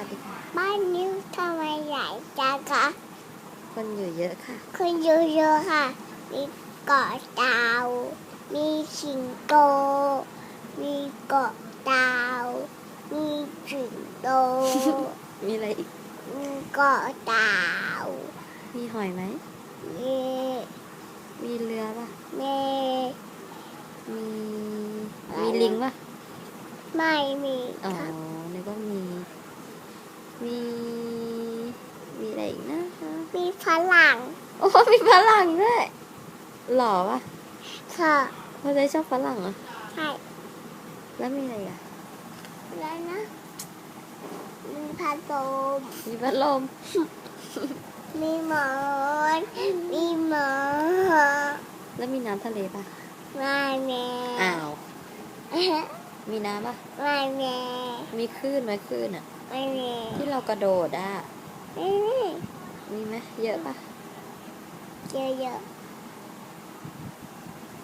วัสดีค่ะ บ้านนิ้วทำไมใหญ่จังคะคนอยู่เยอะค่ะคุณเยอะๆค่ะ มีเกาะดาว มีสิงโต มีเกาะดาว มีสิงโต มีอะไรอีก มีเกาะดาว มีหอยไหม มี มีเรือป่ะ มี มี มีลิงป่ะ ไม่มีอ๋อค่ะนึกว่ามี มีมีอะไรอีกนะมีฝรั่งโอ้มีฝรั่งด้วยหล่อป่ะค่ะพ่อใจชอบฝรั่งเหรอใช่แล้วมีอะไรอีกอะแล้วนะมีพัดลมมีพัดลมมีหมอนมีหมอนแล้วมีน้ำทะเลป่ะไม่แม่อ้าว มีน้ำป่ะไม่แม่มีคลื่นไหมคลื่นอะ ไม่แม่ที่เรากระโดดอะไม่แม่มีไหมเยอะป่ะเยอะ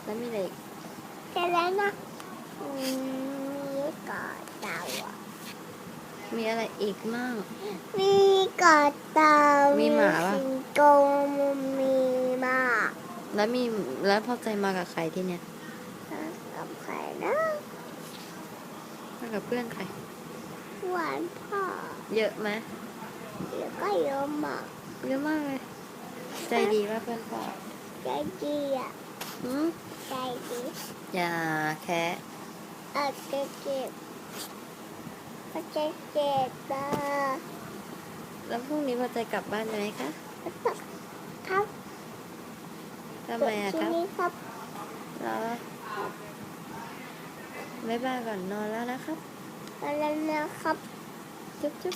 แล้วมีอะไรอีกๆจะแล้วนะอืมมีกอดเต่าอะมีอะไรอีกมั่งมีกอดเต่ามีมีหมาปะสิงโตมีหมาแล้วมีแล้วพอใจมากับใครที่เนี่ยกับใครนะมา กับเพื่อนใคร หวานพ่อ เยอะไหมแล้วก็เยอะมากเยอะมากเลย ใจดีว่าเพื่อนพ่อ ใจดีอะหืมใจดี อย่าแคะอาจจะเจ็บอาจจะเจ็บนะแล้วพรุ่งนี้พอใจกลับบ้านไหมคะ ครับทำไมอะครับ ทีนี้ครับ รอ บ๊ายบายก่อนนอนแล้วนะครับนอนแล้วนะครับ จุ๊บจุ๊บ